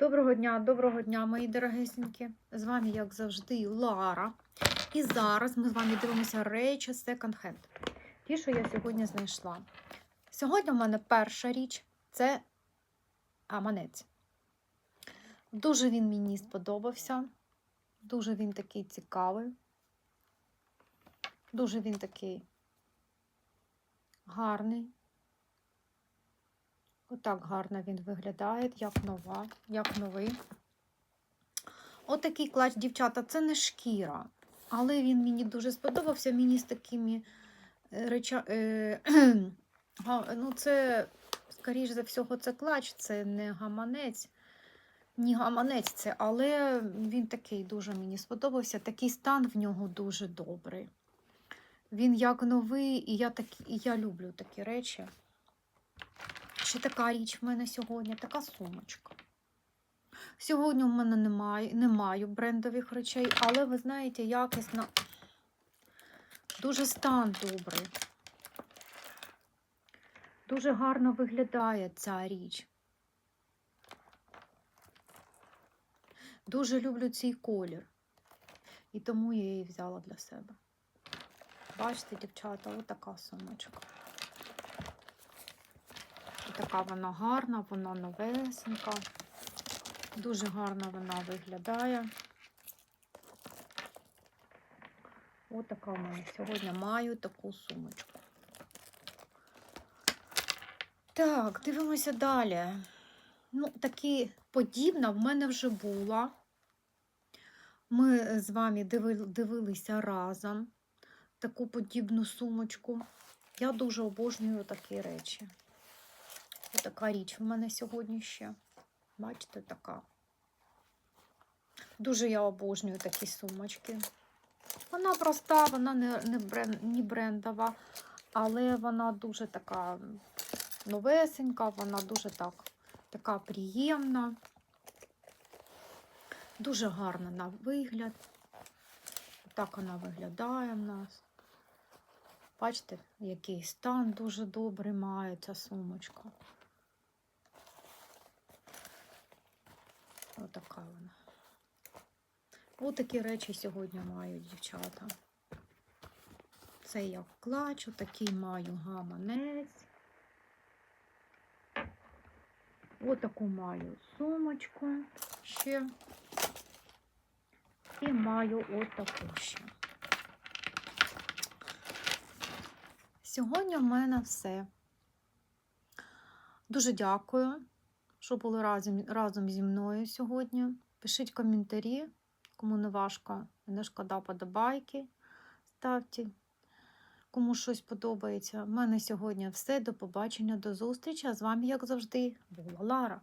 Доброго дня, доброго дня, мої дорогесенькі. З вами, як завжди, Лара. І зараз ми з вами дивимося речі Second Hand. Ті, що я сьогодні знайшла. Сьогодні в мене перша річ це аманець. Дуже він мені сподобався. Дуже він такий цікавий. Дуже він такий гарний. Отак гарно він виглядає, як нова, як новий. Отакий клач, дівчата, це не шкіра, але він мені дуже сподобався. Мені з такими речами. Е, ну, це, скоріш за всього, це клач, це не гаманець. Ні, гаманець це, але він такий дуже мені сподобався. Такий стан в нього дуже добрий. Він як новий, і я, так, і я люблю такі речі. Ще така річ в мене сьогодні, така сумочка. Сьогодні в мене немає, не брендових речей, але ви знаєте, якісно, дуже стан добрий. Дуже гарно виглядає ця річ. Дуже люблю цей колір. І тому я її взяла для себе. Бачите, дівчата, отака сумочка. Така вона гарна, вона новесенька. Дуже гарно вона виглядає. Ось така в мене сьогодні маю таку сумочку. Так, дивимося далі. Ну, такі подібна в мене вже була. Ми з вами дивилися разом таку подібну сумочку. Я дуже обожнюю такі речі. Ось така річ в мене сьогодні ще. Бачите, така. Дуже я обожнюю такі сумочки. Вона проста, вона не не, бренд, не брендова, але вона дуже така новесенька, вона дуже так, така приємна. Дуже гарна на вигляд. Так вона виглядає в нас. Бачите, який стан дуже добрий має ця сумочка. Отака вона. Ось такі речі сьогодні мають дівчата. Це я клачу, такий маю гаманець. Ось таку маю сумочку ще. І маю ось таку ще. Сьогодні в мене все. Дуже дякую, що були разом, разом зі мною сьогодні. Пишіть коментарі, кому не важко, не шкода подобайки. Ставте, кому щось подобається. У мене сьогодні все. До побачення, до зустрічі. А з вами, як завжди, була Лара.